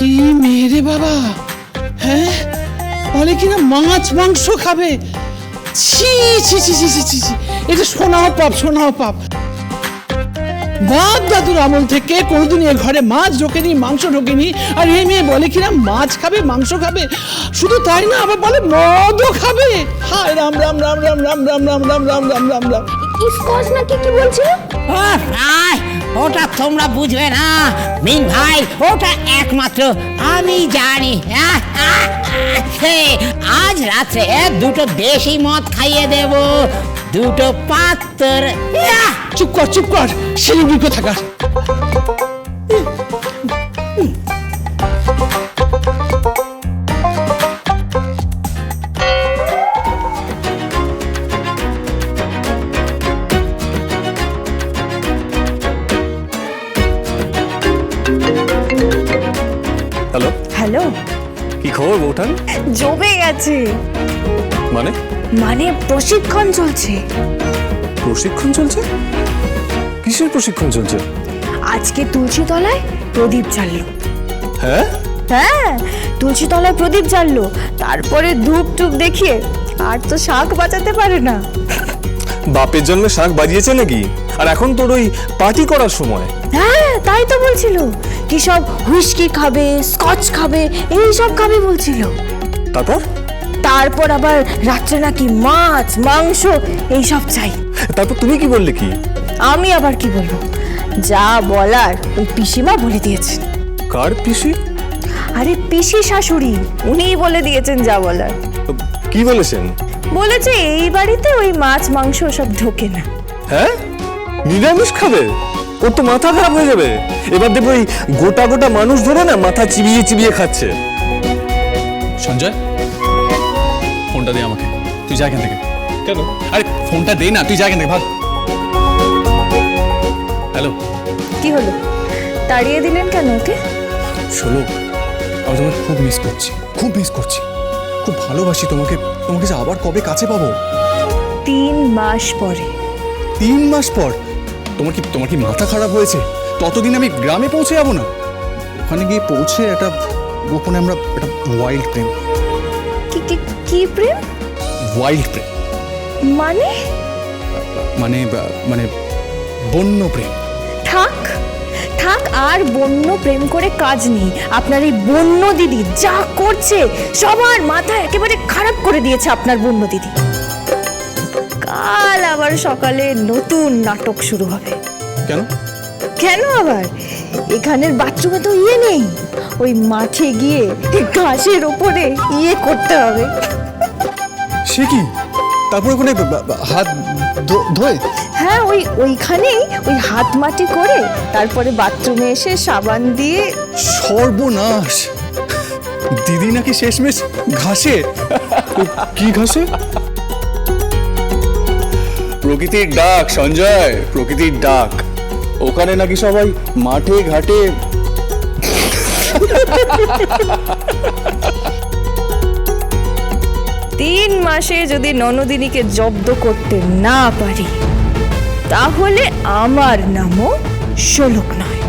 কি মেয়ে রে বাবা হ্যাঁ বলে কিনা মাছ মাংস খাবে ছি ছি ছি ছি ছি ছি ছি এটা শোনাও পাপ শোনাও পাপ বাপ দাদুর আমল থেকে কোনোদিন এ ঘরে মাছ ঢোকেনি মাংস ঢোকেনি আর এই মেয়ে বলে কিনা মাছ খাবে মাংস খাবে শুধু তাই না আবার বলে মদও খাবে হায় রাম রাম রাম রাম রাম রাম রাম রাম রাম রাম রাম রাম ইসকস নাকি কি বলছিল আহ, ওটা তোমরা বুঝবে না। মিন ভাই ওটা একমাত্র আমি জানি। আজ রাত্রে দুটো দেশি মদ খাইয়ে দেব। দুটো পাত্র চুপ কর চুপ কর শিলিগুড়ি কোথাকার হ্যালো। হ্যালো। কি খবর বৌঠান? জমে গেছে। মানে? মানে প্রশিক্ষণ চলছে। প্রশিক্ষণ চলছে? কিসের প্রশিক্ষণ চলছে? আজকে তুলসী তলায় প্রদীপ জ্বাললো। হ্যাঁ? হ্যাঁ তুলসী তলায় প্রদীপ জ্বাললো। তারপরে ধূপ টুপ দেখিয়ে আর তো শাক বাঁচাতে পারে না। বাপের জন্মে শাঁখ বাজিয়েছে নাকি? আর এখন তোর ওই পার্টি করার সময়। হ্যাঁ তাই তো বলছিল। কি সব হুইস্কি খাবে স্কচ খাবে এই সব খাবে বলছিল। তারপর? তারপর আবার রাত্রে নাকি মাছ মাংস এই সব চাই। তারপর তুমি কি বললে কি? আমি আবার কি বলব? যা বলার ওই পিসিমা বলে দিয়েছেন কার পিসি? আরে পিসি শাশুড়ি উনিই বলে দিয়েছেন যা বলার। কি বলেছেন? বলেছে এই বাড়িতে ওই মাছ মাংস সব ঢোকে না। হ্যাঁ? নিরামিষ খাবে? ওর তো মাথা খারাপ হয়ে যাবে। এবার দেখব ওই গোটা গোটা মানুষ ধরে না মাথা চিবিয়ে চিবিয়ে খাচ্ছে। সঞ্জয় ফোনটা দে আমাকে। তুই যা এখান থেকে। কেন? আরে ফোনটা দে না তুই যা এখান থেকে ভাগ। হ্যালো। কি হলো? তাড়িয়ে দিলেন কেন ওকে? শোনো আমি তোমাকে খুব মিস করছি খুব মিস করছি। খুব ভালোবাসি তোমাকে। তোমাকে যে আবার কবে কাছে পাবো? তিন মাস পরে। তিন মাস পর? তোমার কি তোমার কি মাথা খারাপ হয়েছে? ততদিন আমি গ্রামে পৌঁছে যাব না। ওখানে গিয়ে পৌঁছে একটা গোপনে আমরা একটা ওয়াইল্ড প্রেম। কি কি কি প্রেম? ওয়াইল্ড প্রেম। মানে? মানে মানে বন্য প্রেম। থাক আর বন্য প্রেম করে কাজ নেই। আপনার এই বন্য দিদি যা করছে সবার মাথা একেবারে খারাপ করে দিয়েছে আপনার বন্য দিদি। কাল আবার সকালে নতুন নাটক শুরু হবে। কেন? কেন আবার? এখানের বাথরুমে তো ইয়ে নেই। ওই মাঠে গিয়ে ঘাসের ওপরে ইয়ে করতে হবে। সে কি? তারপরে ওখানে হাত ধো- ধোয়? হ্যাঁ ওই ওইখানেই ওই হাত মাটি করে তারপরে বাথরুমে এসে সাবান দিয়ে সর্বনাশ। দিদি নাকি শেষমেশ ঘাসে? কি ঘাসে? প্রকৃতির ডাক সঞ্জয় প্রকৃতির ডাক। ওখানে নাকি সবাই মাঠে ঘাটে তিন মাসে যদি ননদিনীকে জব্দ করতে না পারি তাহলে আমার নামও শোলক নয়।